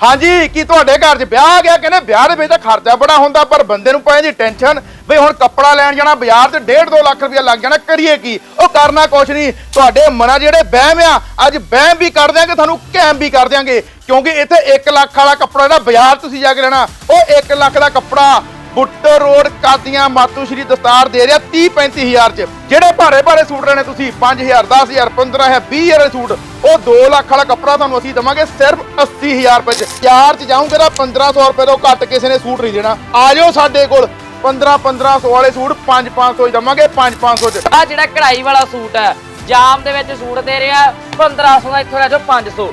ਹਾਂਜੀ, ਕੀ ਤੁਹਾਡੇ ਘਰ 'ਚ ਵਿਆਹ ਆ ਗਿਆ? ਕਹਿੰਦੇ ਵਿਆਹ ਦੇ ਵਿੱਚ ਤਾਂ ਖਰਚਾ ਬੜਾ ਹੁੰਦਾ, ਪਰ ਬੰਦੇ ਨੂੰ ਪੈ ਜੀ ਟੈਨਸ਼ਨ ਵੀ ਹੁਣ ਕੱਪੜਾ ਲੈਣ ਜਾਣਾ ਬਾਜ਼ਾਰ 'ਚ 1.5 2 ਲੱਖ ਰੁਪਇਆ ਲੱਗ ਜਾਣਾ, ਕਰੀਏ ਕੀ? ਉਹ ਕਰਨਾ ਕੁਛ ਨਹੀਂ। ਤੁਹਾਡੇ ਮਨਾਂ ਜਿਹੜੇ ਵਹਿਮ ਆ, ਅੱਜ ਵਹਿਮ ਵੀ ਕਰ ਦਿਆਂਗੇ, ਤੁਹਾਨੂੰ ਕੈਮ ਵੀ ਕਰ ਦਿਆਂਗੇ। ਕਿਉਂਕਿ ਇੱਥੇ 1 ਲੱਖ ਵਾਲਾ ਕੱਪੜਾ ਜਿਹੜਾ ਬਾਜ਼ਾਰ ਤੁਸੀਂ ਜਾ ਕੇ ਲੈਣਾ, ਉਹ 1 ਲੱਖ ਦਾ ਕੱਪੜਾ ਬੁੱਟਰ ਰੋਡ ਕਾਦੀਆਂ ਮਾਤੂ ਸ਼੍ਰੀ ਦਸਤਾਰ ਦੇ ਰਿਹਾ 30 35000 ਚ। ਜਿਹੜੇ ਭਾਰੇ ਭਾਰੇ ਸੂਟ ਲੈਣੇ ਤੁਸੀਂ 5000 10000 15000 20000 ਦੇ ਸੂਟ, ਉਹ 2 ਲੱਖ ਵਾਲਾ ਕੱਪੜਾ ਤੁਹਾਨੂੰ ਅਸੀਂ ਦਵਾਂਗੇ ਸਿਰਫ 80000 ਰੁਪਏ ਚ। ਯਾਰ ਚ ਜਾਊਂਗੇ ਤਾਂ 1500 ਰੁਪਏ ਤੋਂ ਘੱਟ ਕਿਸੇ ਨੇ ਸੂਟ ਨਹੀਂ ਦੇਣਾ। ਆ ਸਾਡੇ ਕੋਲ 15 1500 ਵਾਲੇ ਸੂਟ 5 500 ਚ ਦਵਾਂਗੇ 5 500 ਚ। ਆ ਜਿਹੜਾ ਕਢਾਈ ਵਾਲਾ ਸੂਟ ਹੈ, ਜਾਮ ਦੇ ਵਿੱਚ ਸੂਟ ਦੇ ਰਿਹਾ 1500 ਦਾ ਇੱਥੋਂ ਲੈ ਜਾਓ 500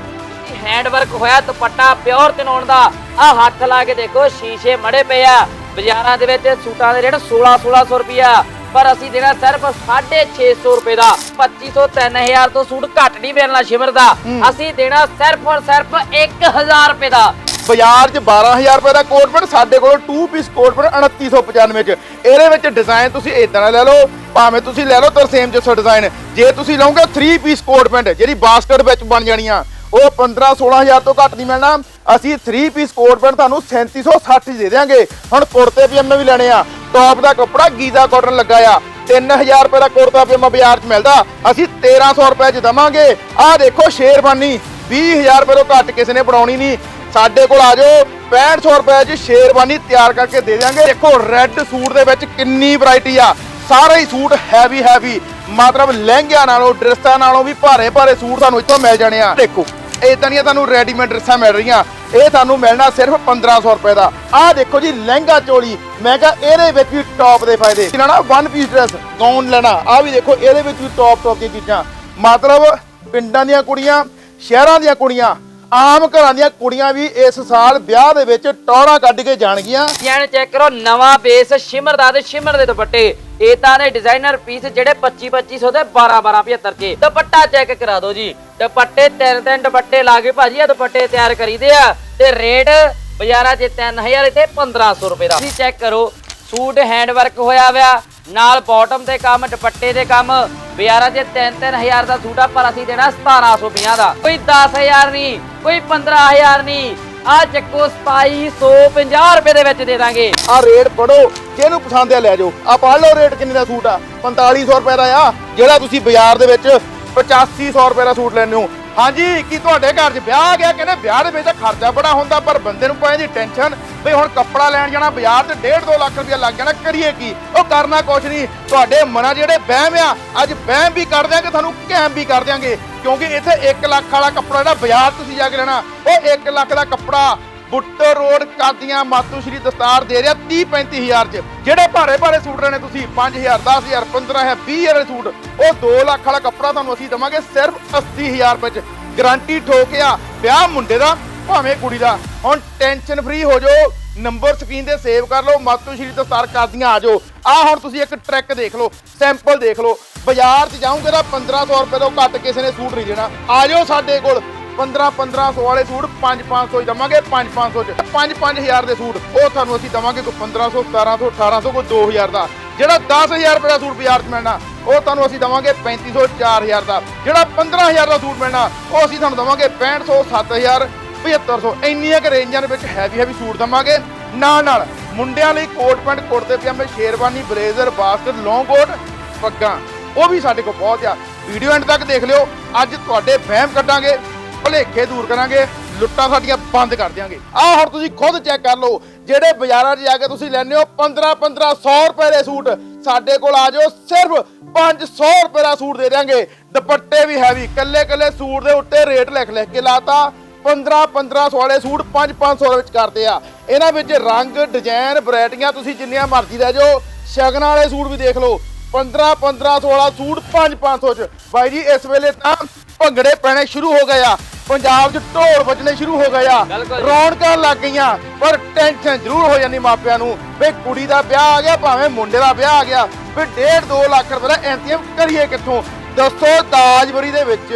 ਹੈਂਡ ਵਰਕ ਹੋਇਆ, ਦੁਪੱਟਾ ਪਿਓਰ ਤਨੋਣ ਦਾ। ਆ ਹੱਥ ਲਾ ਕੇ ਦੇਖੋ, ਸ਼ੀਸ਼ੇ ਮੜੇ ਪਏ ਆ। ਬਾਜ਼ਾਰਾਂ ਦੇ ਵਿੱਚ ਸੂਟਾਂ ਦੇ ਰੇਟ 16 1600 ਰੁਪਿਆ ਪਰ ਅਸੀਂ ਦੇਣਾ ਸਿਰਫ 650 ਰੁਪਏ ਦਾ। 2500 3000 ਤੋਂ ਸੂਟ ਘੱਟ ਨਹੀਂ ਮਿਲਣਾ ਸ਼ਿਮਰ ਦਾ। ਅਸੀਂ ਦੇਣਾ ਸਿਰਫ ਔਰ ਸਿਰਫ 1000 ਰੁਪਏ ਦਾ। ਬਾਜ਼ਾਰ 'ਚ 12000 ਰੁਪਏ ਦਾ ਕੋਟ ਪੈਂਟ ਸਾਡੇ ਕੋਲ 2 ਪੀਸ ਕੋਟ ਪੈਂਟ 2995 ਚ। ਇਹਦੇ ਵਿੱਚ ਡਿਜ਼ਾਈਨ ਤੁਸੀਂ ਇਦਾਂ ਦਾ ਲੈ ਲਓ ਭਾਵੇਂ ਤੁਸੀਂ ਲੈ ਲਓ ਤਰਸੇਮ ਜਿਹਾ ਡਿਜ਼ਾਈਨ ਜੇ ਤੁਸੀਂ ਲਓਗੇ 3 ਪੀਸ ਕੋਟ ਪੈਂਟ ਜਿਹੜੀ ਬਾਸਕਟ ਵਿੱਚ ਬਣ ਜਾਣੀਆਂ ਉਹ 15 16000 ਤੋਂ ਘੱਟ ਨਹੀਂ ਮਿਲਣਾ। ਅਸੀਂ 3 ਪੀਸ ਕੋਟ ਪੈਂਟ ਤੁਹਾਨੂੰ 3760 ਦੇ ਦੇਵਾਂਗੇ ਹੁਣ ਕੁੜਤੇ ਪਜਾਮੇ ਵੀ ਲੈਣੇ ਆ। ਟੌਪ ਦਾ ਕੱਪੜਾ ਗੀਜ਼ਾ ਕਾਟਨ ਲੱਗਾ ਆ। 3000 ਰੁਪਏ ਦਾ ਕੁੜਤਾ ਪਜਾਮਾ ਬਾਜ਼ਾਰ 'ਚ ਮਿਲਦਾ। ਅਸੀਂ 1300 ਰੁਪਏ 'ਚ ਦਵਾਂਗੇ। ਆਹ ਦੇਖੋ ਸ਼ੇਰਵਾਨੀ। 20000 ਰੁਪਏ ਤੋਂ ਘੱਟ ਕਿਸੇ ਨੇ ਬਣਾਉਣੀ ਨਹੀਂ। ਸਾਡੇ ਕੋਲ ਆ ਜਾਓ। 6500 ਰੁਪਏ 'ਚ ਸ਼ੇਰਵਾਨੀ ਤਿਆਰ ਕਰਕੇ ਦੇ ਦਿਆਂਗੇ। ਦੇਖੋ ਰੈੱਡ ਸੂਟ ਦੇ ਵਿੱਚ ਕਿੰਨੀ ਵੈਰਾਈਟੀ ਆ। ਸਾਰੇ ਹੀ ਸੂਟ ਹੈਵੀ ਹੈਵੀ ਮਤਲਬ ਲਹਿੰਗਿਆਂ ਨਾਲੋਂ, ਡਰੈਸਾਂ ਨਾਲੋਂ ਵੀ ਭਾਰੇ ਭਾਰੇ ਸੂਟ ਤੁਹਾਨੂੰ ਇੱਥੋਂ ਮਿਲ ਜਾਣੇ ਆ। ਦੇਖੋ। ਇਦਾਂ ਦੀਆਂ ਤੁਹਾਨੂੰ ਰੈਡੀਮੇਡ ਡਰੈਸਾਂ ਮਿਲ ਰਹੀਆਂ। ਇਹ ਤੁਹਾਨੂੰ ਮਿਲਣਾ ਸਿਰਫ 1500 ਰੁਪਏ ਦਾ। ਆਹ ਦੇਖੋ ਜੀ, ਲਹਿੰਗਾ ਚੋਲੀ। ਮੈਂ ਕਿਹਾ ਇਹਦੇ ਵਿੱਚ ਵੀ ਟੌਪ ਦੇ ਫਾਇਦੇ। ਇਹਨਾਂ ਨਾ ਵਨ ਪੀਸ ਡਰੈਸ ਗਾਊਨ ਲੈਣਾ। ਆਹ ਵੀ ਦੇਖੋ, ਇਹਦੇ ਵਿੱਚ ਵੀ ਟੌਪ ਟੌਪ ਦੀਆਂ ਚੀਜ਼ਾਂ। ਮਤਲਬ ਪਿੰਡਾਂ ਦੀਆਂ ਕੁੜੀਆਂ, ਸ਼ਹਿਰਾਂ ਦੀਆਂ ਕੁੜੀਆਂ ਆਮ ਘਰਾਂ ਦੀਆਂ ਕੁੜੀਆਂ ਵੀ ਇਸ ਸਾਲ ਵਿਆਹ ਦੇ ਵਿੱਚ ਟੌਰਾਂ ਕੱਢ ਕੇ ਜਾਣਗੀਆਂ। ਯਾਨੀ ਚੈੱਕ ਕਰੋ, ਨਵਾਂ ਬੇਸ ਸ਼ਿਮਰ ਦਾ ਤੇ ਸ਼ਿਮਰ ਦੇ ਦੁਪੱਟੇ। ਇਹ ਤਾਂ ਨੇ ਡਿਜ਼ਾਈਨਰ ਪੀਸ ਜਿਹੜੇ 25 2500 ਦੇ 12 12 75 ਚ ਦੁਪੱਟਾ ਚੈੱਕ ਕਰਾ ਦਿਓ ਜੀ। ਦੁਪੱਟੇ ਤਿੰਨ ਤਿੰਨ ਦੁਪੱਟੇ ਲਾ ਕੇ ਭਾਜੀ ਇਹ ਦੁਪੱਟੇ ਤਿਆਰ ਕਰੀਦੇ ਆ। ਤੇ ਰੇਟ ਬਾਜ਼ਾਰਾਂ 'ਚ 3000 ਇੱਥੇ 1500 ਰੁਪਏ ਦਾ। ਤੁਸੀਂ ਚੈੱਕ ਕਰੋ, ਸੂਟ ਹੈਂਡ ਵਰਕ ਹੋਇਆ ਹੋਇਆ ਨਾਲ ਬਾਟਮ ਤੇ ਕੰਮ, ਦੁਪੱਟੇ ਦੇ ਕੰਮ। ਬਾਜ਼ਾਰਾਂ 'ਚ 3-3000 ਦਾ ਸੂਟ ਆ, ਪਰ ਅਸੀਂ ਦੇਣਾ 1750 ਦਾ। ਕੋਈ 10000 ਨਹੀਂ। ਕੋਈ 15000 ਨਹੀਂ। ਆ ਚੱਕੋ 2750 ਰੁਪਏ ਦੇ ਵਿੱਚ ਦੇ ਦਾਂਗੇ। ਆ ਰੇਟ ਪੜੋ ਜਿਹਨੂੰ ਪਸੰਦ ਆ ਲੈ ਜਾਓ। ਆ ਪੜ ਲਓ ਰੇਟ ਕਿੰਨੇ ਦਾ ਸੂਟ ਆ। 4500 ਰੁਪਏ ਦਾ ਆ, ਜਿਹੜਾ ਤੁਸੀਂ ਬਾਜ਼ਾਰ ਦੇ ਵਿੱਚ 8500 ਰੁਪਏ ਦਾ ਸੂਟ ਲੈਣੇ ਹੋ। ਹਾਂਜੀ, ਕੀ ਤੁਹਾਡੇ ਘਰ 'ਚ ਵਿਆਹ ਆ ਗਿਆ? ਕਹਿੰਦੇ ਵਿਆਹ ਦੇ ਵਿੱਚ ਤਾਂ ਖਰਚਾ ਬੜਾ ਹੁੰਦਾ, ਪਰ ਬੰਦੇ ਨੂੰ ਪੈ ਜੀ ਟੈਨਸ਼ਨ ਵੀ ਹੁਣ ਕੱਪੜਾ ਲੈਣ ਜਾਣਾ ਬਾਜ਼ਾਰ 'ਚ 1.5 2 ਲੱਖ ਰੁਪਇਆ ਲੱਗ ਜਾਣਾ, ਕਰੀਏ ਕੀ? ਉਹ ਕਰਨਾ ਕੁਛ ਨਹੀਂ। ਤੁਹਾਡੇ ਮਨਾਂ ਜਿਹੜੇ ਵਹਿਮ ਆ, ਅੱਜ ਵਹਿਮ ਵੀ ਕਰ ਦਿਆਂਗੇ, ਤੁਹਾਨੂੰ ਕੈਮ ਵੀ ਕਰ ਦਿਆਂਗੇ। ਕਿਉਂਕਿ ਇੱਥੇ 1 ਲੱਖ ਵਾਲਾ ਕੱਪੜਾ ਜਿਹੜਾ ਬਾਜ਼ਾਰ ਤੁਸੀਂ ਜਾ ਕੇ ਲੈਣਾ, ਉਹ 1 ਲੱਖ ਦਾ ਕੱਪੜਾ ਬੁੱਟਰ ਰੋਡ ਕਾਦੀਆਂ ਮਾਤੂ ਸ਼੍ਰੀ ਦਸਤਾਰ ਦੇ ਰਿਹਾ 30 35000 ਚ। ਜਿਹੜੇ ਭਾਰੇ ਭਾਰੇ ਸੂਟ ਲੈਣੇ ਤੁਸੀਂ 5000 10000 15000 20000 ਵਾਲੇ ਸੂਟ, ਉਹ 2 ਲੱਖ ਵਾਲਾ ਕੱਪੜਾ ਤੁਹਾਨੂੰ ਅਸੀਂ ਦਵਾਂਗੇ ਸਿਰਫ 80000 ਰੁਪਏ ਚ। ਗਾਰੰਟੀ ਆ, ਵਿਆਹ ਮੁੰਡੇ ਦਾ, ਭਾਵੇਂ ਕੁੜੀ ਦਾ। ਹੁਣ ਟੈਨਸ਼ਨ ਫ੍ਰੀ ਹੋ ਜਾਓ ਨੰਬਰ ਸਕਰੀਨ ਤੇ ਸੇਵ ਕਰ ਲਓ, ਮਾਤੂ ਸ਼੍ਰੀ ਦਸਤਾਰ ਕਾਦੀਆਂ ਆ ਜਾਓ। ਆ ਹੁਣ ਤੁਸੀਂ ਇੱਕ ਟਰੈਕ ਦੇਖ ਲਓ ਸੈਂਪਲ ਦੇਖ ਲਓ। ਬਾਜ਼ਾਰ 'ਚ ਜਾਓਗੇ ਤਾਂ 1500 ਰੁਪਏ ਤੋਂ ਘੱਟ ਕਿਸੇ ਨੇ ਸੂਟ ਨਹੀਂ ਦੇਣਾ। ਆ ਜਾਓ ਸਾਡੇ ਕੋਲ। 15 1500 ਵਾਲੇ ਸੂਟ 5 500 ਹੀ ਦਵਾਂਗੇ 5 500 ਚ। 5 5000 ਦੇ ਸੂਟ, ਉਹ ਤੁਹਾਨੂੰ ਅਸੀਂ ਦਵਾਂਗੇ ਕੋਈ 1500 1700 1800 ਕੋਈ 2000 ਦਾ। ਜਿਹੜਾ 10000 ਰੁਪਏ ਦਾ ਸੂਟ ਬਾਜ਼ਾਰ 'ਚ ਮਿਲਣਾ, ਉਹ ਤੁਹਾਨੂੰ ਅਸੀਂ ਦਵਾਂਗੇ 3500 4000 ਦਾ। ਜਿਹੜਾ 15000 ਦਾ ਸੂਟ ਮਿਲਣਾ, ਉਹ ਅਸੀਂ ਤੁਹਾਨੂੰ ਦਵਾਂਗੇ 6500 7000 7500 ਇੰਨੀਆਂ ਕਿ ਰੇਂਜਾਂ ਦੇ ਵਿੱਚ ਹੈਵੀ ਹੈਵੀ ਸੂਟ ਦਵਾਂਗੇ। ਨਾਲ ਨਾਲ ਮੁੰਡਿਆਂ ਲਈ ਕੋਟ ਪੈਂਟ, ਕੁੜਤੇ ਪਜਾਮੇ, sherwani, blazer, basket long coat ਪੱਗਾਂ। ਉਹ ਵੀ ਸਾਡੇ ਕੋਲ ਬਹੁਤ ਆ। ਵੀਡੀਓ ਐਂਡ ਤੱਕ ਦੇਖ ਲਿਓ। ਅੱਜ ਤੁਹਾਡੇ ਵਹਿਮ ਕੱਢਾਂਗੇ। ਭਲੇਖੇ ਦੂਰ ਕਰਾਂਗੇ, ਲੁੱਟਾਂ ਸਾਡੀਆਂ ਬੰਦ ਕਰ ਦਿਆਂਗੇ। ਆਹ ਹੁਣ ਤੁਸੀਂ ਖੁਦ ਚੈੱਕ ਕਰ ਲਓ, ਜਿਹੜੇ ਬਾਜ਼ਾਰਾਂ 'ਚ ਜਾ ਕੇ ਤੁਸੀਂ ਲੈਣੇ ਹੋ 15 1500 ਰੁਪਏ ਦੇ ਸੂਟ, ਸਾਡੇ ਕੋਲ ਆ ਜਾਓ, ਸਿਰਫ 500 ਰੁਪਏ ਦਾ ਸੂਟ ਦੇ ਦਿਆਂਗੇ। ਦੁਪੱਟੇ ਵੀ ਹੈਵੀ ਕੱਲੇ ਕੱਲੇ ਸੂਟ ਦੇ ਉੱਤੇ ਰੇਟ ਲਿਖ ਲਿਖ ਕੇ ਲਾਤਾ 15 1500 ਵਾਲੇ ਸੂਟ 5 500 ਦੇ ਵਿੱਚ ਕਰਦੇ ਆ। ਇਹਨਾਂ ਵਿੱਚ ਰੰਗ ਡਿਜ਼ਾਈਨ ਵੈਰਾਈਟੀਆਂ ਤੁਸੀਂ ਜਿੰਨੀਆਂ ਮਰਜ਼ੀ ਲੈ ਜਾਓ, ਸ਼ਗਨਾਂ ਵਾਲੇ ਸੂਟ ਵੀ ਦੇਖ ਲਓ 15 1500 ਵਾਲਾ ਸੂਟ 5 500 ਚ। ਬਾਈ ਜੀ, ਇਸ ਵੇਲੇ ਤਾਂ ਭੰਗੜੇ ਪੈਣੇ ਸ਼ੁਰੂ ਹੋ ਗਏ ਆ। ਪੰਜਾਬ 'ਚ ਢੋਲ ਵੱਜਣੇ ਸ਼ੁਰੂ ਹੋ ਗਏ ਆ। ਰੌਣਕਾਂ ਲੱਗ ਗਈਆਂ ਪਰ ਟੈਨਸ਼ਨ ਜ਼ਰੂਰ ਹੋ ਜਾਂਦੀ ਮਾਪਿਆਂ ਨੂੰ ਵੀ ਕੁੜੀ ਦਾ ਵਿਆਹ ਆ ਗਿਆ ਭਾਵੇਂ ਮੁੰਡੇ ਦਾ ਵਿਆਹ ਆ ਗਿਆ ਵੀ 1.5 2 ਲੱਖ ਰੁਪਏ ਦਾ ਇੰਤਜ਼ਾਮ ਕਰੀਏ ਕਿੱਥੋਂ ਦੱਸੋ ਤਾਜਬਰੀ ਦੇ ਵਿੱਚ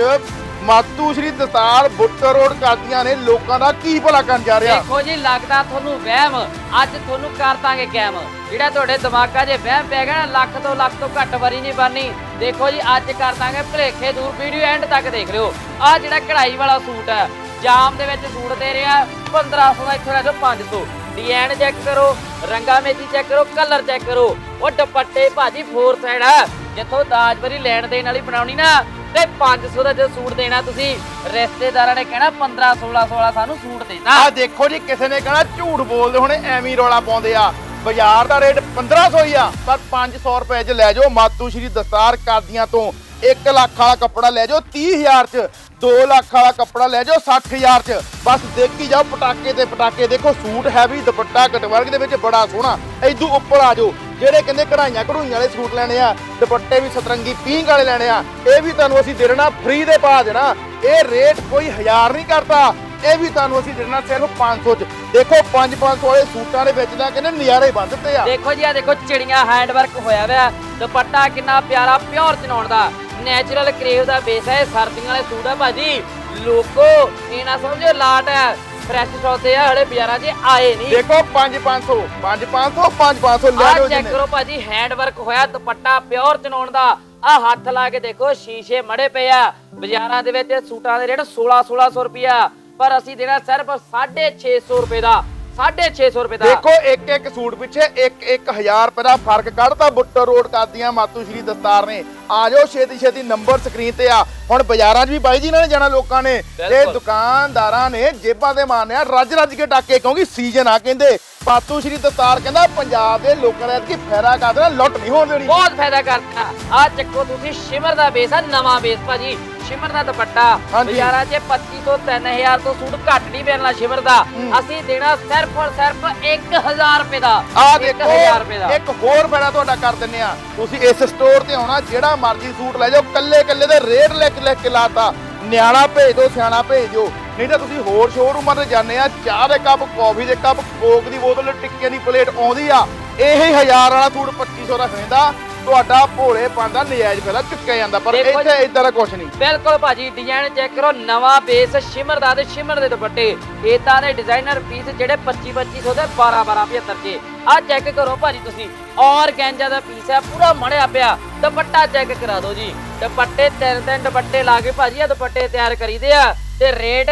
ਮਾਤੂ ਸ਼੍ਰੀ ਦਸਤਾਰ ਬੁੱਟਰ ਰੋਡ ਕਰਦੀਆਂ ਨੇ, ਲੋਕਾਂ ਦਾ ਕੀ ਭਲਾ ਕਰਨ ਜਾ ਰਿਹਾ? ਦੇਖੋ ਜੀ, ਲੱਗਦਾ ਤੁਹਾਨੂੰ ਵਹਿਮ, ਅੱਜ ਤੁਹਾਨੂੰ ਕਰ ਦਾਂਗੇ ਕੈਮ ਜਿਹੜਾ ਤੁਹਾਡੇ ਦਿਮਾਗਾਂ 'ਚ ਵਹਿਮ ਪੈ ਗਿਆ ਨਾ ਲੱਖ ਤੋਂ ਲੱਖ ਤੋਂ ਘੱਟ ਵਾਰੀ ਨਹੀਂ ਬਣਨੀ। ਦੇਖੋ ਜੀ, ਅੱਜ ਕਰ ਦਾਂਗੇ ਭਲੇਖੇ ਦੂਰ ਵੀਡੀਓ ਐਂਡ ਤੱਕ ਦੇਖ ਲਿਓ। ਆ ਜਿਹੜਾ ਕਢਾਈ ਵਾਲਾ ਸੂਟ ਹੈ, ਜਾਮ ਦੇ ਵਿੱਚ ਸੂਟ ਦੇ ਰਿਹਾ 1500 ਦਾ ਇੱਥੋਂ ਲੈ ਜਾਓ 500 ਡਿਜ਼ਾਈਨ ਚੈੱਕ ਕਰੋ, ਰੰਗਾ ਮੇਜੀ ਚੈੱਕ ਕਰੋ ਕਲਰ ਚੈੱਕ ਕਰੋ। ਉਹ ਦੁਪੱਟੇ ਭਾਜੀ ਫੋਰ ਸਾਈਡ ਆ। ਜਿੱਥੋਂ ਦਾਜਵਰੀ ਲੈਣ ਦੇਣ ਵਾਲੀ ਬਣਾਉਣੀ ਨਾ ਤੇ 500 ਦਾ ਜੇ ਸੂਟ ਦੇਣਾ, ਤੁਸੀਂ ਰਿਸ਼ਤੇਦਾਰਾਂ ਨੇ ਕਹਿਣਾ 15 16 16 ਸਾਨੂੰ ਸੂਟ ਦੇਣਾ। ਆ ਦੇਖੋ ਜੀ, ਕਿਸੇ ਨੇ ਕਹਣਾ ਝੂਠ ਬੋਲਦੇ ਹੁਣੇ, ਐਵੇਂ ਰੌਲਾ ਪਾਉਂਦੇ ਆ। ਬਾਜ਼ਾਰ ਦਾ ਰੇਟ 1500 ਹੀ ਆ, ਪਰ 500 ਰੁਪਏ 'ਚ ਲੈ ਜਾਓ, ਮਾਤੂ ਸ਼੍ਰੀ ਦਸਤਾਰ ਕਾਦੀਆਂ ਤੋਂ 1 ਲੱਖ ਵਾਲਾ ਕੱਪੜਾ ਲੈ ਜਾਓ 30000 'ਚ 2 ਲੱਖ ਵਾਲਾ ਕੱਪੜਾ ਲੈ ਜਾਓ 60000 'ਚ। ਬਸ ਦੇਖੀ ਜਾਓ, ਪਟਾਕੇ ਤੇ ਪਟਾਕੇ, ਦੇਖੋ ਸੂਟ ਹੈਵੀ ਦੁਪੱਟਾ ਕਟਵਰਕ ਦੇ ਵਿੱਚ ਬੜਾ ਸੋਹਣਾ। ਐਦੂ ਉੱਪਰ ਆ ਜਾਓ ਜਿਹੜੇ ਕਹਿੰਦੇ ਕਢਾਈਆਂ ਕਢੂਈਆਂ ਵਾਲੇ ਸੂਟ ਲੈਣੇ ਆ, ਦੁਪੱਟੇ ਵੀ ਸਤਰੰਗੀ ਪਿੰਕ ਵਾਲੇ ਲੈਣੇ ਆ, ਇਹ ਵੀ ਤੁਹਾਨੂੰ ਅਸੀਂ ਦੇ ਦੇਣਾ ਫ੍ਰੀ ਦੇ ਪਾ ਦੇਣਾ ਇਹ ਰੇਟ ਕੋਈ ਹਜ਼ਾਰ ਨਹੀਂ ਕਰਦਾ। ਇਹ ਵੀ ਤੁਹਾਨੂੰ ਅਸੀਂ ਦੇਣਾ ਸਿਰਫ 500 ਚ। ਦੇਖੋ 5-500 ਵਾਲੇ ਸੂਟਾਂ ਦੇ ਵਿੱਚ ਤਾਂ ਕਹਿੰਦੇ ਨਜ਼ਾਰੇ ਬੰਦ ਦਿੱਤੇ ਆ। ਦੇਖੋ ਜੀ ਆ ਦੇਖੋ ਚਿੜੀਆਂ ਹੈਂਡ ਵਰਕ ਹੋਇਆ ਹੋਇਆ ਦੁਪੱਟਾ ਕਿੰਨਾ ਪਿਆਰਾ ਪਿਓਰ ਚਨਾਉਣ ਦਾ। ਨੈਚੁਰਲ ਕਰੇਵ ਦਾ ਬੇਸ ਹੈ ਸਰਦੀਆਂ ਵਾਲੇ ਸੂਟ ਆ ਭਾਜੀ। ਲੋਕੋ, ਇਹ ਨਾ ਸਮਝੋ ਲਾਟ ਹੈ ਫਰੈਸ਼ ਸੌਦੇ ਆ ਹਲੇ ਬਾਜ਼ਾਰਾਂ 'ਚ ਆਏ ਨਹੀਂ। ਦੇਖੋ 5-500 5-500 5-500 ਲੈ ਆ ਲਓ ਚੈੱਕ ਕਰੋ ਭਾਜੀ ਹੈਂਡ ਵਰਕ ਹੋਇਆ ਦੁਪੱਟਾ ਪਿਓਰ ਚਨਾਉਣ ਦਾ। ਆ ਹੱਥ ਲਾ ਕੇ ਦੇਖੋ ਸ਼ੀਸ਼ੇ ਮੜੇ ਪਏ ਆ। ਬਾਜ਼ਾਰਾਂ ਦੇ ਵਿੱਚ ਸੂਟਾਂ ਦੇ ਰੇਟ 16 1600 ਰੁਪਿਆ ਪਰ ਅਸੀਂ ਦੇਣਾ ਸਿਰਫ 650 ਰੁਪਏ ਦਾ। 650 ਰੁਪਏ ਦਾ। ਦੇਖੋ ਇੱਕ ਇੱਕ ਸੂਟ ਪਿੱਛੇ ਇੱਕ ਇੱਕ ਹਜ਼ਾਰ ਰੁਪਏ ਦਾ ਫ਼ਰਕ ਕੱਢਤਾ ਬੁੱਟਰ ਰੋਡ ਕਰਦੀਆਂ ਮਾਤੂ ਸ਼੍ਰੀ ਦਸਤਾਰ ਨੇ। ਆ ਜਾਓ ਛੇਤੀ ਛੇਤੀ ਨੰਬਰ ਸਕਰੀਨ ਤੇ ਆ। ਹੁਣ ਬਾਜ਼ਾਰਾਂ 'ਚ ਵੀ ਬਾਈ ਜੀ ਨਾਲ ਜਾਣਾ ਲੋਕਾਂ ਨੇ। ਤੇ ਬਿਲਕੁਲ। ਦੁਕਾਨਦਾਰਾਂ ਨੇ ਜੇਬਾਂ ਦੇ ਮਾਰਨਿਆ ਰੱਜ ਰੱਜ ਕੇ ਟਾਕੇ ਕਿਉਂਕਿ ਸੀਜ਼ਨ ਆ ਕਹਿੰਦੇ। ਮਾਤੂ ਸ਼੍ਰੀ ਦਸਤਾਰ ਕਹਿੰਦਾ ਪੰਜਾਬ ਦੇ ਲੋਕਾਂ ਨੇ ਐਤਕੀ ਫਾਇਦਾ ਕਰ ਦੇਣਾ ਲੁੱਟ ਨਹੀਂ ਹੋਣ ਦੇਣੀ। ਬਹੁਤ ਫਾਇਦਾ ਕਰਤਾ। ਆ ਚੱਕੋ ਤੁਸੀਂ ਸ਼ਿਮਰ ਦਾ ਬੇਸ ਆ ਨਵਾਂ ਬੇਸ ਭਾਜੀ। ਸ਼ਿਮਰ ਦਾ ਦੁਪੱਟਾ। ਹਾਂਜੀ। ਬਾਜ਼ਾਰਾਂ 'ਚ 2500 3000 ਤੋਂ ਸੂਟ ਘੱਟ ਨਹੀਂ ਮਿਲਣਾ ਸ਼ਿਮਰ ਦਾ। ਅਸੀਂ ਦੇਣਾ ਸਿਰਫ ਔਰ ਸਿਰਫ 1000 ਰੁਪਏ ਦਾ। ਆ 1000 ਦੇਖੋ ਰੁਪਏ ਦਾ। ਇੱਕ ਹੋਰ ਫਾਇਦਾ ਤੁਹਾਡਾ ਕਰ ਦਿੰਨੇ ਆ। ਤੁਸੀਂ ਇਸ ਸਟੋਰ ਤੇ ਆਉਣਾ ਜਿਹੜਾ ਮਰਜ਼ੀ ਸੂਟ ਲੈ ਜਾਓ ਕੱਲੇ ਕੱਲੇ ਦੇ ਰੇਟ ਲਿਖ ਲਿਖ ਕੇ ਲਾਤਾ। ਨਿਆਣਾ ਭੇਜ ਦਿਓ ਸਿਆਣਾ ਭੇਜ। ਦਿਓ ਨਹੀਂ ਤਾਂ ਤੁਸੀਂ ਹੋਰ ਸ਼ੋਰੂਮਾਂ ਤੇ ਜਾਂਦੇ ਆ ਚਾਹ ਦੇ ਕੱਪ ਕੌਫੀ ਦੇ ਕੱਪ ਕੋਕ ਦੀ ਬੋਤਲ ਟਿੱਕੀਆਂ ਦੀ ਪਲੇਟ ਆਉਂਦੀ ਆ। ਇਹ ਹਜ਼ਾਰ ਵਾਲਾ ਸੂਟ 2500 ਦਾ ਖਰੀਦਾ ਤੁਹਾਡਾ ਭੋਲੇ ਦਾ ਨਜਾਇਜ਼ ਫਾਇਦਾ ਚੁੱਕਿਆ ਜਾਂਦਾ ਪਰ ਦੇਖੋ ਇੱਥੇ ਇਦਾਂ ਦਾ ਕੁਝ ਨਹੀਂ। ਬਿਲਕੁਲ ਭਾਜੀ ਡਿਜ਼ਾਈਨ ਚੈੱਕ ਕਰੋ ਨਵਾਂ ਬੇਸ ਸ਼ਿਮਰ ਦਾ ਤੇ ਸ਼ਿਮਰ ਦੇ ਦੁਪੱਟੇ। ਇਦਾਂ ਦੇ ਡਿਜ਼ਾਈਨਰ ਪੀਸ ਜਿਹੜੇ 25 2500 ਦੇ 12 12 75 ਚ ਆ ਚੈੱਕ ਕਰੋ ਭਾਜੀ ਤੁਸੀਂ ਔਰ ਗੈਂਜਾ ਦਾ ਪੀਸ ਹੈ ਪੂਰਾ ਮੜਿਆ ਪਿਆ। ਦੁਪੱਟਾ ਚੈੱਕ ਕਰਾ ਦਿਓ ਜੀ। ਦੁਪੱਟੇ ਤਿੰਨ ਤਿੰਨ ਦੁਪੱਟੇ ਲਾ ਕੇ ਭਾਜੀ ਆ ਦੁਪੱਟੇ ਤਿਆਰ ਕਰੀਦੇ ਆ। ਤੇ ਰੇਟ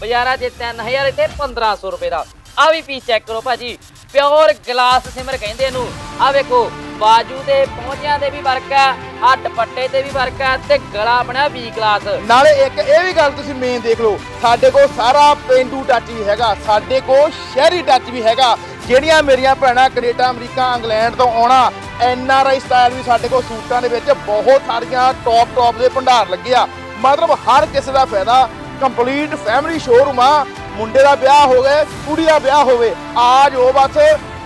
ਬਾਜ਼ਾਰਾਂ 'ਚ 3000 ਇੱਥੇ 1500 ਰੁਪਏ ਦਾ। ਆ ਵੀ ਪੀਸ ਚੈੱਕ ਕਰੋ ਭਾਜੀ ਪਿਓਰ ਗਲਾਸ ਸਿਮਰ ਕਹਿੰਦੇ ਇਹਨੂੰ। ਆ ਵੇਖੋ ਬਾਜੂ ਦੇ ਪਹੁੰਚਿਆਂ ਦੇ ਵੀ ਵਰਕ ਆ ਆ ਦੁਪੱਟੇ ਤੇ ਵੀ ਵਰਕ ਆ ਤੇ ਗਲਾ ਬਣਿਆ ਵੀ ਗਲਾਸ ਨਾਲੇ ਇੱਕ ਇਹ ਵੀ ਗੱਲ ਤੁਸੀਂ ਮੇਨ ਦੇਖ ਲਓ, ਸਾਡੇ ਕੋਲ ਸਾਰਾ ਪੇਂਡੂ ਟੱਚ ਵੀ ਹੈਗਾ, ਸਾਡੇ ਕੋਲ ਸ਼ਹਿਰੀ ਟੱਚ ਵੀ ਹੈਗਾ। ਜਿਹੜੀਆਂ ਮੇਰੀਆਂ ਭੈਣਾਂ ਕੈਨੇਡਾ, ਅਮਰੀਕਾ, ਇੰਗਲੈਂਡ ਤੋਂ ਆਉਣਾ ਐਨ ਆਰ ਆਈ ਸਟਾਈਲ ਵੀ ਸਾਡੇ ਕੋਲ ਸੂਟਾਂ ਦੇ ਵਿੱਚ ਬਹੁਤ ਸਾਰੀਆਂ ਟੌਪ ਟੌਪ ਦੇ ਭੰਡਾਰ ਲੱਗੇ ਆ। ਮਤਲਬ ਹਰ ਕਿਸੇ ਦਾ ਫਾਇਦਾ ਕੰਪਲੀਟ ਫੈਮਿਲੀ ਸ਼ੋਰੂਮ ਆ। ਮੁੰਡੇ ਦਾ ਵਿਆਹ ਹੋਵੇ ਕੁੜੀ ਦਾ ਵਿਆਹ ਹੋਵੇ, ਆ ਜੋ ਬਸ।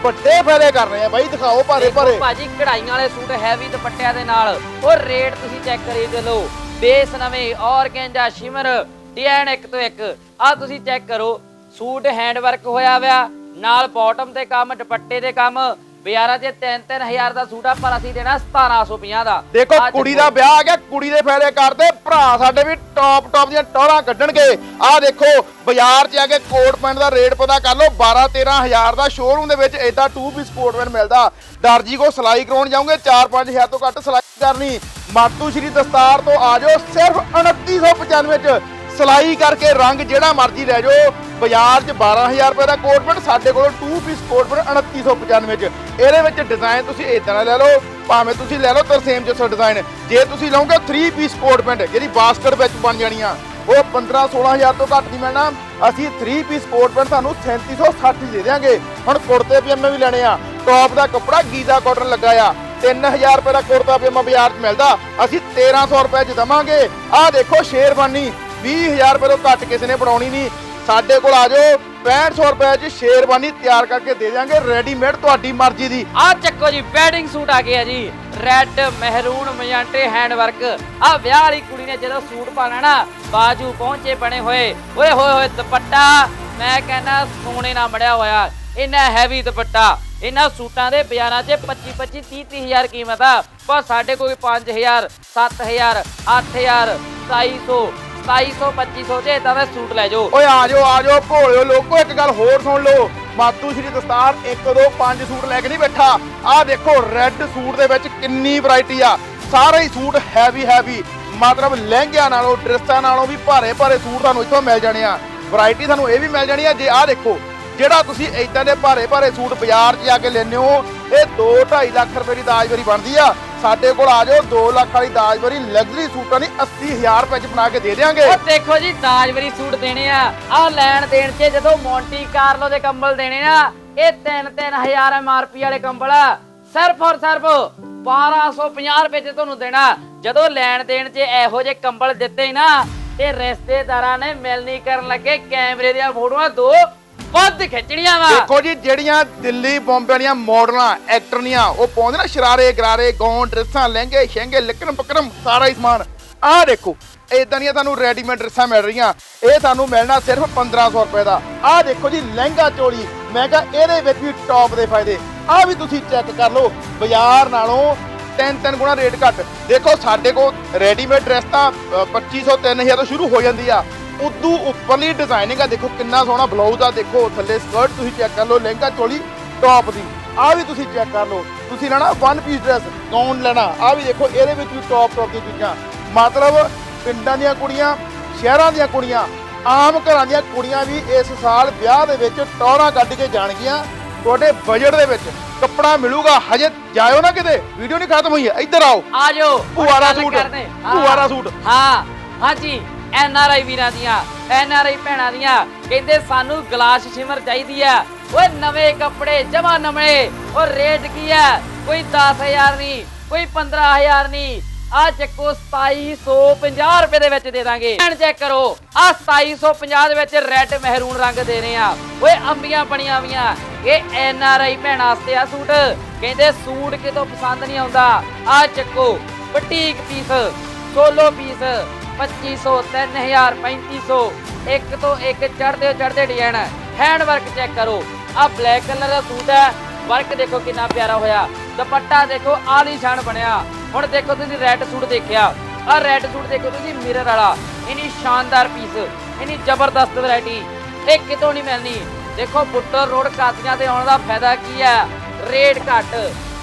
ਵੱਡੇ ਫਾਇਦੇ ਕਰ ਰਹੇ ਆ ਬਾਈ ਦਿਖਾਓ ਭਾਰੇ ਭਾਰੇ। ਭਾਜੀ ਕਢਾਈਆਂ ਵਾਲੇ ਸੂਟ ਹੈਵੀ ਦੁਪੱਟਿਆਂ ਦੇ ਨਾਲ। ਉਹ ਰੇਟ ਤੁਸੀਂ ਚੈੱਕ ਕਰੀ ਚਲੋ ਬੇਸ ਨਵੇਂ ਔਰਗੈਂਜਾ ਸ਼ਿਮਰ ਡਿਜ਼ਾਈਨ ਇੱਕ ਤੋਂ ਇੱਕ। ਆ ਤੁਸੀਂ ਚੈੱਕ ਕਰੋ। ਸੂਟ ਹੈਂਡ ਵਰਕ ਹੋਇਆ ਹੋਇਆ ਨਾਲ ਬਾਟਮ ਤੇ ਕੰਮ ਦੁਪੱਟੇ ਦੇ ਕੰਮ। ਬਾਜ਼ਾਰਾਂ 'ਚ 3-3000 ਦਾ ਸੂਟ ਆ ਪਰ ਅਸੀਂ ਦੇਣਾ 1750 ਦਾ। ਦੇਖੋ ਆਹ ਕੁੜੀ ਦਾ ਵਿਆਹ ਆ ਗਿਆ ਕੁੜੀ ਦੇ ਫਾਇਦੇ ਕਰਦੇ ਭਰਾ ਸਾਡੇ ਵੀ ਟੌਪ ਟੌਪ ਦੀਆਂ ਟੌਰਾਂ ਕੱਢਣਗੇ। ਆਹ ਦੇਖੋ ਬਾਜ਼ਾਰ 'ਚ ਆ ਕੇ ਕੋਟ ਪੈਂਟ ਦਾ ਰੇਟ ਪਤਾ ਕਰ ਲਓ 12 13000 ਦਾ ਸ਼ੋਰੂਮ ਦੇ ਵਿੱਚ ਏਦਾਂ 2 ਪੀਸ ਕੋਟ ਪੈਂਟ ਮਿਲਦਾ। ਦਰਜੀ ਕੋ ਸਿਲਾਈ ਕਰਾਉਣ ਜਾਓਗੇ 4-5000 ਤੋਂ ਘੱਟ ਸਿਲਾਈ ਕਰਨੀ। ਮਾਤੂ ਸ਼੍ਰੀ ਦਸਤਾਰ ਤੋਂ ਆ ਜਾਓ ਸਿਰਫ 2995 ਚ। ਸਿਲਾਈ ਕਰਕੇ ਰੰਗ ਜਿਹੜਾ ਮਰਜ਼ੀ ਲੈ ਜਾਓ, ਬਾਜ਼ਾਰ 'ਚ 12000 ਰੁਪਏ ਦਾ ਕੋਟ ਪੈਂਟ, ਸਾਡੇ ਕੋਲ 2 ਪੀਸ ਕੋਟ ਪੈਂਟ 2995 ਚ। ਇਹਦੇ ਵਿੱਚ ਡਿਜ਼ਾਈਨ ਤੁਸੀਂ ਇਦਾਂ ਦਾ ਲੈ ਲਓ, ਭਾਵੇਂ ਤੁਸੀਂ ਲੈ ਲਓ ਤਰਸੇਮ ਜਿਹਾ ਡਿਜ਼ਾਈਨ ਜੇ ਤੁਸੀਂ ਲਓਗੇ 3 ਪੀਸ ਕੋਟ ਪੈਂਟ, ਜਿਹੜੀ ਬਾਸਕਟ ਵਿੱਚ ਬਣ ਜਾਣੀਆਂ, ਉਹ 15 16000 ਤੋਂ ਘੱਟ ਨਹੀਂ ਮਿਲਣਾ। ਅਸੀਂ 3 ਪੀਸ ਕੋਟ ਪੈਂਟ ਤੁਹਾਨੂੰ 3760 ਦੇ ਦਿਆਂਗੇ। ਹੁਣ ਕੁੜਤੇ ਪਜਾਮੇ ਵੀ ਲੈਣੇ ਆ ਟੌਪ ਦਾ ਕੱਪੜਾ ਗੀਜ਼ਾ ਕਾਟਨ ਲੱਗਾ ਆ। 3000 ਰੁਪਏ ਦਾ ਕੁੜਤਾ ਪਜਾਮਾ ਬਾਜ਼ਾਰ 'ਚ ਮਿਲਦਾ, ਅਸੀਂ 1300 ਰੁਪਏ 'ਚ ਦਵਾਂਗੇ। ਆਹ ਦੇਖੋ ਸ਼ੇਰਵਾਨੀ 20000 ਰੁਪਏ ਤੋਂ ਘੱਟ ਕਿਸੇ ਨੇ ਬਣਾਉਣੀ ਨਹੀਂ। ਸਾਡੇ ਕੋਲ ਆ ਜਾਓ 6500 ਰੁਪਏ 'ਚ ਸ਼ੇਰਵਾਨੀ ਤਿਆਰ ਕਰਕੇ ਦੇ ਦਿਆਂਗੇ ਰੈਡੀਮੇਡ ਤੁਹਾਡੀ ਮਰਜ਼ੀ ਦੀ। ਆ ਚੱਕੋ ਜੀ ਵੈਡਿੰਗ ਸੂਟ ਆ ਗਿਆ ਜੀ। ਰੈੱਡ ਮਹਿਰੂਨ ਮਜੰਟੇ ਹੈਂਡ ਆ ਵਿਆਹ ਵਾਲੀ ਕੁੜੀ ਨੇ ਜਦੋਂ ਸੂਟ ਪਾਣਾ ਨਾ, ਬਾਜੂ ਪਹੁੰਚੇ ਬਣੇ ਹੋਏ। ਓਏ ਹੋਏ ਹੋਏ, ਦੁਪੱਟਾ, ਮੈਂ ਕਹਿੰਦਾ ਸੋਨੇ ਨਾਲ ਮੜਿਆ ਹੋਇਆ। ਇੰਨਾ ਹੈਵੀ ਦੁਪੱਟਾ। ਇਹਨਾਂ ਸੂਟਾਂ ਦੇ ਬਾਜ਼ਾਰਾਂ 'ਚ 25 25 30 30 ਹਜ਼ਾਰ ਕੀਮਤ ਆ। ਪਰ ਸਾਡੇ ਕੋਲ 5000 7000 8000 2700 2700 2500 ਦੇ ਇਦਾਂ ਦੇ ਸੂਟ ਲੈ ਜਾਓ ਓਏ ਆ ਜਾਓ ਆ ਜਾਓ, ਭੋਲਿਓ ਲੋਕੋ, ਇੱਕ ਗੱਲ ਹੋਰ ਸੁਣ ਲਓ। ਮਾਤੂ ਸ਼੍ਰੀ ਦਸਤਾਰ 1 2 5 ਸੂਟ ਲੈ ਕੇ ਨਹੀਂ ਬੈਠਾ। ਆਹ ਦੇਖੋ ਰੈੱਡ ਸੂਟ ਦੇ ਵਿੱਚ ਕਿੰਨੀ ਵੈਰਾਈਟੀ ਆ। ਸਾਰੇ ਹੀ ਸੂਟ ਹੈਵੀ ਹੈਵੀ ਮਤਲਬ ਲਹਿੰਗਿਆਂ ਨਾਲੋਂ, ਡਰੈਸਾਂ ਨਾਲੋਂ ਵੀ ਭਾਰੇ ਭਾਰੇ ਸੂਟ ਤੁਹਾਨੂੰ ਇੱਥੋਂ ਮਿਲ ਜਾਣੇ ਆ। ਵੈਰਾਈਟੀ ਤੁਹਾਨੂੰ ਇਹ ਵੀ ਮਿਲ ਜਾਣੀ ਆ। ਜੇ ਆਹ ਦੇਖੋ, ਜਿਹੜਾ ਤੁਸੀਂ ਇਦਾਂ ਦੇ ਭਾਰੇ ਭਾਰੇ ਸੂਟ ਬਾਜ਼ਾਰ 'ਚ ਜਾ ਕੇ ਲੈਂਦੇ ਹੋ, ਇਹ 2.5 ਲੱਖ ਰੁਪਏ ਦੀ ਦਾਜ ਵਾਰੀ ਬਣਦੀ ਆ। ਸਾਡੇ ਕੋਲ ਆ ਜਾਓ। 2 ਲੱਖ ਵਾਲੀ ਦਾਜਵਰੀ ਲਗਜ਼ਰੀ ਸੂਟਾਂ ਦੀ 80000 ਰੁਪਏ 'ਚ ਬਣਾ ਕੇ ਦੇ ਦੇਵਾਂਗੇ ਉਹ ਦੇਖੋ ਜੀ ਦਾਜਵਰੀ ਸੂਟ ਦੇਣੇ ਆ। ਆ ਲੈਣ ਦੇਣ 'ਚ ਜਦੋਂ ਮੌਂਟੀ ਕਾਰਲੋ ਦੇ ਕੰਬਲ ਦੇਣੇ ਨਾ ਇਹ 3-3000 ਐਮਆਰਪੀ ਵਾਲੇ ਕੰਬਲ ਸਿਰਫ ਔਰ ਸਿਰਫ 1250 ਰੁਪਏ 'ਚ ਤੁਹਾਨੂੰ ਦੇਣਾ। ਜਦੋਂ ਲੈਣ ਦੇਣ 'ਚ ਇਹੋ ਜਿਹੇ ਕੰਬਲ ਦਿੱਤੇ ਨਾ, ਤੇ ਰਿਸ਼ਤੇਦਾਰਾਂ ਨੇ ਮਿਲਣੀ ਕਰਨ ਲੱਗੇ। ਕੈਮਰੇ ਦੀਆਂ ਫੋਟੋਆਂ ਦੋ ਵੱਧ ਖਿੱਚਣੀਆਂ ਵਾ। ਦੇਖੋ ਜੀ ਜਿਹੜੀਆਂ ਦਿੱਲੀ ਬੰਬੇ ਵਾਲੀਆਂ ਮਾਡਲਾਂ ਐਕਟਰਨੀਆਂ ਉਹ ਪਾਉਂਦੇ ਨਾ ਸ਼ਰਾਰੇ ਗਰਾਰੇ ਗੌਨ ਡਰੈਸਾਂ ਲਹਿੰਗੇ ਸ਼ਹਿੰਗੇ ਲਿਕਰਮ ਪਕਰਮ ਸਾਰਾ ਹੀ ਸਮਾਨ। ਆਹ ਦੇਖੋ ਇਦਾਂ ਦੀਆਂ ਤੁਹਾਨੂੰ ਰੈਡੀਮੇਡ ਡਰੈਸਾਂ ਮਿਲ ਰਹੀਆਂ। ਇਹ ਤੁਹਾਨੂੰ ਮਿਲਣਾ ਸਿਰਫ 1500 ਰੁਪਏ ਦਾ। ਆਹ ਦੇਖੋ ਜੀ ਲਹਿੰਗਾ ਚੋਲੀ। ਮੈਂ ਕਿਹਾ ਇਹਦੇ ਵਿੱਚ ਵੀ ਟੌਪ ਦੇ ਫਾਇਦੇ। ਆਹ ਵੀ ਤੁਸੀਂ ਚੈੱਕ ਕਰ ਲਓ ਬਾਜ਼ਾਰ ਨਾਲੋਂ ਤਿੰਨ ਤਿੰਨ ਗੁਣਾ ਰੇਟ ਘੱਟ। ਦੇਖੋ ਸਾਡੇ ਕੋਲ ਰੈਡੀਮੇਡ ਡਰੈਸ ਤਾਂ ਅ, 2500 3000 ਤੋਂ ਸ਼ੁਰੂ ਹੋ ਜਾਂਦੀ ਆ। ਉਦੋਂ ਉੱਪਰਲੀ ਡਿਜ਼ਾਈਨਿੰਗ ਆ ਦੇਖੋ ਕਿੰਨਾ ਸੋਹਣਾ ਬਲਾਊਜ਼ ਆ ਦੇਖੋ ਥੱਲੇ ਸਕਰਟ ਤੁਸੀਂ ਚੈੱਕ ਕਰ ਲਓ ਲਹਿੰਗਾ ਚੋਲੀ ਟੌਪ ਦੀ। ਆ ਵੀ ਤੁਸੀਂ ਚੈੱਕ ਕਰ ਲਓ ਤੁਸੀਂ ਲੈਣਾ ਵਨ ਪੀਸ ਡਰੈਸ ਗਾਊਨ ਲੈਣਾ। ਆ ਵੀ ਦੇਖੋ ਇਹਦੇ ਵਿੱਚ ਵੀ ਟੌਪ ਟੌਪ ਦੀ ਚੀਜ਼ਾਂ। ਮਤਲਬ ਪਿੰਡਾਂ ਦੀਆਂ ਕੁੜੀਆਂ ਸ਼ਹਿਰਾਂ ਦੀਆਂ ਕੁੜੀਆਂ ਆਮ ਘਰਾਂ ਦੀਆਂ ਕੁੜੀਆਂ ਵੀ ਇਸ ਸਾਲ ਵਿਆਹ ਦੇ ਵਿੱਚ ਟੌਰਾਂ ਕੱਢ ਕੇ ਜਾਣਗੀਆਂ। ਤੁਹਾਡੇ ਬਜਟ ਦੇ ਵਿੱਚ ਕੱਪੜਾ ਮਿਲੂਗਾ ਹਜੇ ਜਾਇਓ ਨਾ ਕਿਤੇ ਵੀਡੀਓ ਨਹੀਂ ਖਤਮ ਹੋਈ ਹੈ ਇੱਧਰ ਆਓ। ਆ ਜਾਓ ਸੂਟ। ਹਾਂ ਹਾਂਜੀ। ਐਨ ਆਰ ਆਈ ਵੀਰਾਂ ਦੀਆਂ, ਐਨ ਆਰ ਆਈ ਭੈਣਾਂ ਦੀਆਂ, ਕਹਿੰਦੇ ਸਾਨੂੰ ਗਲਾਸ ਸ਼ਿਮਰ ਚਾਹੀਦੀ ਆ ਓਏ ਨਵੇਂ ਕੱਪੜੇ, ਜਮਾ ਨਵੇਂ। ਔਰ ਰੇਟ ਕੀ ਆ ਕੋਈ 10000 ਨਹੀਂ, ਕੋਈ 15000 ਨਹੀਂ। ਆ ਚੱਕੋ 2750 ਰੁਪਏ ਦੇ ਵਿੱਚ ਦੇ ਦਾਂਗੇ। ਐਨ ਚੈੱਕ ਕਰੋ, ਆ 2750 ਦੇ ਵਿੱਚ ਰੈੱਡ ਮਹਿਰੂਨ ਰੰਗ ਦੇ ਰਹੇ ਆ। ਓਏ ਅੰਬੀਆਂ ਬਣੀਆਂ ਵੀਆਂ ਇਹ ਐਨ ਆਰ ਆਈ ਭੈਣਾਂ ਵਾਸਤੇ ਆ ਸੂਟ। ਕਹਿੰਦੇ ਸੂਟ ਕਿਤੋਂ ਪਸੰਦ ਨਹੀਂ ਆਉਂਦਾ। ਆ ਚੱਕੋ, ਬਟੀਕ ਪੀਸ, ਸੋਲੋ ਪੀਸ। 2500 3000 3500 ਇੱਕ ਤੋਂ ਇੱਕ ਚੜਦੇ ਚੜਦੇ ਡਿਜ਼ਾਈਨ ਹੈਂਡ ਵਰਕ ਚੈੱਕ ਕਰੋ ਆ ਬਲੈਕ ਕਲਰ ਦਾ ਸੂਟ ਹੈ ਵਰਕ ਦੇਖੋ ਕਿੰਨਾ ਪਿਆਰਾ ਹੋਇਆ ਦੁਪੱਟਾ ਦੇਖੋ ਆਲੀਸ਼ਾਨ ਬਣਿਆ ਹੁਣ ਦੇਖੋ ਤੁਸੀਂ ਰੈੱਡ ਸੂਟ ਦੇਖਿਆ ਆ ਰੈੱਡ ਸੂਟ ਦੇਖੋ ਤੁਸੀਂ ਮਿਰਰ ਵਾਲਾ ਇਨੀ ਸ਼ਾਨਦਾਰ ਪੀਸ ਇਨੀ ਜ਼ਬਰਦਸਤ ਵੈਰਾਈਟੀ ਇਹ ਕਿਤੋਂ ਨਹੀਂ ਮਿਲਣੀ ਦੇਖੋ ਬੁੱਟਰ ਰੋਡ ਕਾਦੀਆਂ ਤੇ ਆਉਣ ਦਾ ਫਾਇਦਾ ਕੀ ਹੈ ਰੇਟ ਘੱਟ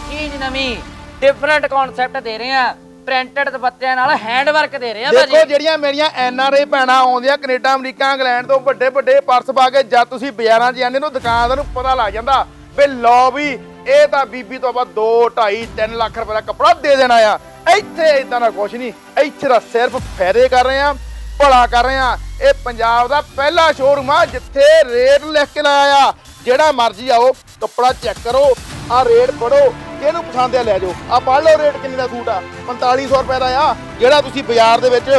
ਚੀਜ਼ ਨਵੀਂ ਡਿਫਰੈਂਟ ਕਨਸੈਪਟ ਦੇ ਰਹੇ ਆ ਪ੍ਰਿੰਟਡ ਦੁਪੱਟਿਆਂ ਨਾਲ ਹੈਂਡ ਵਰਕ ਦੇ ਰਹੇ ਆ ਦੇਖੋ ਭਾਜੀ। ਜਿਹੜੀਆਂ ਮੇਰੀਆਂ ਐਨ ਆਰ ਆਈ ਭੈਣਾਂ ਆਉਂਦੀਆਂ ਕੈਨੇਡਾ ਅਮਰੀਕਾ ਇੰਗਲੈਂਡ ਤੋਂ ਵੱਡੇ ਵੱਡੇ ਪਰਸ ਪਾ ਕੇ ਜਦ ਤੁਸੀਂ ਬਾਜ਼ਾਰਾਂ 'ਚ ਜਾਂਦੇ ਨੂੰ ਦੁਕਾਨਦਾਰ ਨੂੰ ਪਤਾ ਲੱਗ ਜਾਂਦਾ ਵੀ ਲਓ ਵੀ ਇਹ ਤਾਂ ਬੀਬੀ ਤੋਂ ਬਾਅਦ 2 2.5 3 ਲੱਖ ਰੁਪਏ ਦਾ ਕੱਪੜਾ ਦੇ ਦੇਣਾ ਆ ਇੱਥੇ ਇਦਾਂ ਦਾ ਕੁਝ ਨਹੀਂ। ਇੱਥੇ ਦਾ ਸਿਰਫ ਫਾਇਦੇ ਕਰ ਰਹੇ ਆ ਭਲਾ ਕਰ ਰਹੇ ਆ ਇਹ ਪੰਜਾਬ ਦਾ ਪਹਿਲਾ ਸ਼ੋਰੂਮ ਆ ਜਿੱਥੇ ਰੇਟ ਲਿਖ ਕੇ ਲਾਇਆ ਆ। ਜਿਹੜਾ ਮਰਜ਼ੀ ਆਓ ਕੱਪੜਾ ਚੈੱਕ ਕਰੋ ਆ ਰੇਟ ਪੜੋ ਜਿਹਨੂੰ ਪਸੰਦ ਆ? ਲੈ ਜਾਓ। ਆ ਪੜ ਲਓ ਰੇਟ ਕਿੰਨੇ ਦਾ ਸੂਟ ਆ? 4500 ਰੁਪਏ ਦਾ ਆ, ਜਿਹੜਾ ਤੁਸੀਂ ਬਾਜ਼ਾਰ ਦੇ ਵਿੱਚ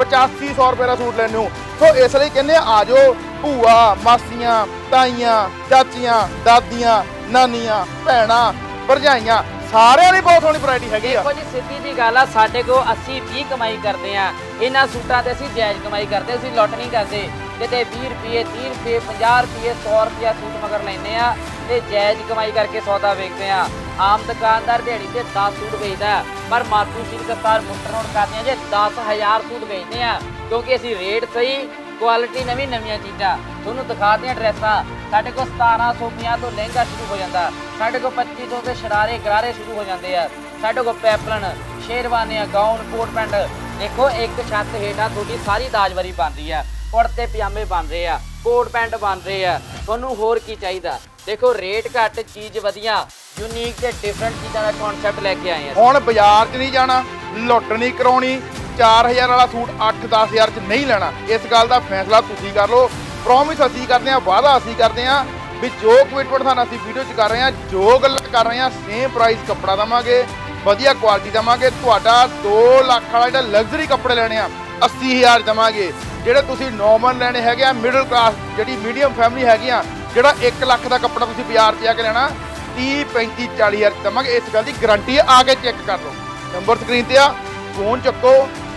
8500 ਰੁਪਏ ਦਾ ਸੂਟ ਲੈਂਦੇ ਹੋ। ਸੋ ਇਸ ਲਈ ਕਹਿੰਦੇ ਆ ਆ ਜਾਓ, ਭੂਆ, ਮਾਸੀਆਂ, ਤਾਈਆਂ, ਚਾਚੀਆਂ, ਦਾਦੀਆਂ, ਨਾਨੀਆਂ, ਭੈਣਾਂ, ਭਰਜਾਈਆਂ, ਸਾਰਿਆਂ ਲਈ ਬਹੁਤ ਸੋਹਣੀ ਵੈਰਾਈਟੀ ਹੈਗੀ ਆ। ਦੇਖੋ ਜੀ, ਸਿੱਧੀ ਜੀ ਗੱਲ ਆ, ਸਾਡੇ ਕੋਲ ਅਸੀਂ 20 ਕਮਾਈ ਕਰਦੇ ਆ। ਇਹਨਾਂ ਸੂਟਾਂ ਤੇ ਅਸੀਂ ਜਾਇਜ਼ ਕਮਾਈ ਕਰਦੇ, ਅਸੀਂ ਲੁੱਟ ਨਹੀਂ ਕਰਦੇ। ਕਿਤੇ 20 ਰੁਪਏ 30 ਰੁਪਏ 50 ਰੁਪਏ 100 ਰੁਪਏ ਸੂਟ ਮਗਰ ਲੈਨੇ ਆ। ਤੇ ਜਾਇਜ਼ ਕਮਾਈ ਕਰਕੇ ਸੌਦਾ ਵੇਚਦੇ ਆ। ਆਮ ਦੁਕਾਨਦਾਰ ਦਿਹਾੜੀ ਤੇ 10 ਸੂਟ ਵੇਚਦਾ ਪਰ ਮਾਤੂ ਸ਼੍ਰੀ ਦਸਤਾਰ ਮੁੱਟਰ ਨੋਟ ਕਰਦੇ ਆ ਜੇ 10000 ਸੂਟ ਵੇਚਦੇ ਆ, ਕਿਉਂਕਿ ਅਸੀਂ ਰੇਟ ਸਹੀ, ਕੁਆਲਿਟੀ ਨਵੀਂ ਨਵੀਆਂ ਚੀਜ਼ਾਂ। ਤੁਹਾਨੂੰ ਦਿਖਾਉਂਦੇ ਆ ਡਰੈਸਾਂ ਸਾਡੇ ਕੋਲ 1750 ਤੋਂ ਲਹਿੰਗਾ ਸ਼ੁਰੂ ਹੋ ਜਾਂਦਾ। ਸਾਡੇ ਕੋਲ 2500 ਤੇ ਸ਼ਰਾਰੇ ਗਰਾਰੇ ਸ਼ੁਰੂ ਹੋ ਜਾਂਦੇ ਆ। ਸਾਡੇ ਕੋਲ ਪੈਪਲਨ ਸ਼ੇਰਵਾਨੀਆਂ ਗਾਊਨ, ਕੋਟ ਪੈਂਟ। ਦੇਖੋ, ਇੱਕ ਛੱਤ ਹੇਠਾਂ ਤੁਹਾਡੀ ਸਾਰੀ ਦਾਜਵਰੀ ਬਣਦੀ ਆ। ਕੁੜਤੇ ਪਜਾਮੇ ਬਣ ਰਹੇ ਆ, ਕੋਟ ਪੈਂਟ ਬਣ ਰਹੇ ਆ। ਤੁਹਾਨੂੰ ਹੋਰ ਕੀ ਚਾਹੀਦਾ? ਦੇਖੋ ਰੇਟ ਘੱਟ, ਚੀਜ਼ ਵਧੀਆ ਯੂਨੀਕ ਤੇ ਡਿਫਰੈਂਟ ਚੀਜ਼ਾਂ ਦਾ ਕਨਸੈਪਟ ਲੈ ਕੇ ਆਏ ਆ ਹੁਣ ਬਾਜ਼ਾਰ 'ਚ ਨਹੀਂ ਜਾਣਾ, ਲੁੱਟ ਨਹੀਂ ਕਰਾਉਣੀ 4000 ਵਾਲਾ ਸੂਟ 8-10000 'ਚ ਨਹੀਂ ਲੈਣਾ। ਇਸ ਗੱਲ ਦਾ ਫੈਸਲਾ ਤੁਸੀਂ ਕਰ ਲਓ। ਪ੍ਰੋਮਿਸ ਅਸੀਂ ਕਰਦੇ ਹਾਂ, ਵਾਅਦਾ ਅਸੀਂ ਕਰਦੇ ਹਾਂ ਵੀ ਜੋ ਕਮਿਟਮੈਂਟ ਸਾਨੂੰ ਅਸੀਂ ਵੀਡੀਓ 'ਚ ਕਰ ਰਹੇ ਹਾਂ, ਜੋ ਗੱਲਾਂ ਕਰ ਰਹੇ ਹਾਂ ਸੇਮ ਪ੍ਰਾਈਸ ਕੱਪੜਾ ਦਵਾਂਗੇ, ਵਧੀਆ ਕੁਆਲਿਟੀ ਦਵਾਂਗੇ। ਤੁਹਾਡਾ 2 ਲੱਖ ਵਾਲਾ ਜਿਹੜਾ ਲਗਜ਼ਰੀ ਕੱਪੜੇ ਲੈਣੇ ਆ 80000 ਦਵਾਂਗੇ। ਜਿਹੜੇ ਤੁਸੀਂ ਨਾਰਮਲ ਲੈਣੇ ਹੈਗੇ ਆ ਮਿਡਲ ਕਲਾਸ ਜਿਹੜੀ ਮੀਡੀਅਮ ਫੈਮਿਲੀ ਹੈਗੀ ਆ ਜਿਹੜਾ 1 ਲੱਖ ਦਾ ਕੱਪੜਾ ਤੁਸੀਂ ਬਾਜ਼ਾਰ 'ਚ ਜਾ ਕੇ ਲੈਣਾ 30 35 40000 ਹਜ਼ਾਰ ਦਵਾਂਗੇ। ਇਸ ਗੱਲ ਦੀ ਗਾਰੰਟੀ ਆ ਕੇ ਚੈੱਕ ਕਰ ਲਓ। ਨੰਬਰ ਸਕਰੀਨ ਤੇ ਆ ਫੋਨ ਚੱਕੋ,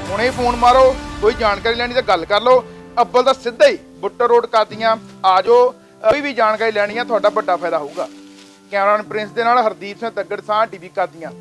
ਹੁਣੇ ਫੋਨ ਮਾਰੋ, ਕੋਈ ਜਾਣਕਾਰੀ ਲੈਣੀ ਤਾਂ ਗੱਲ ਕਰ ਲਓ। ਅੱਬਲ ਦਾ ਸਿੱਧਾ ਹੀ ਬੁੱਟਰ ਰੋਡ ਕਾਦੀਆਂ ਆ ਜਾਓ। ਕੋਈ ਵੀ ਜਾਣਕਾਰੀ ਲੈਣੀ ਆ, ਤੁਹਾਡਾ ਵੱਡਾ ਫਾਇਦਾ ਹੋਊਗਾ। ਕੈਮਰਾਮੈਨ ਪ੍ਰਿੰਸ ਦੇ ਨਾਲ ਹਰਦੀਪ ਸਿੰਘ ਤੱਗੜ ਸਾਹ ਟੀਵੀ ਕਾਦੀਆਂ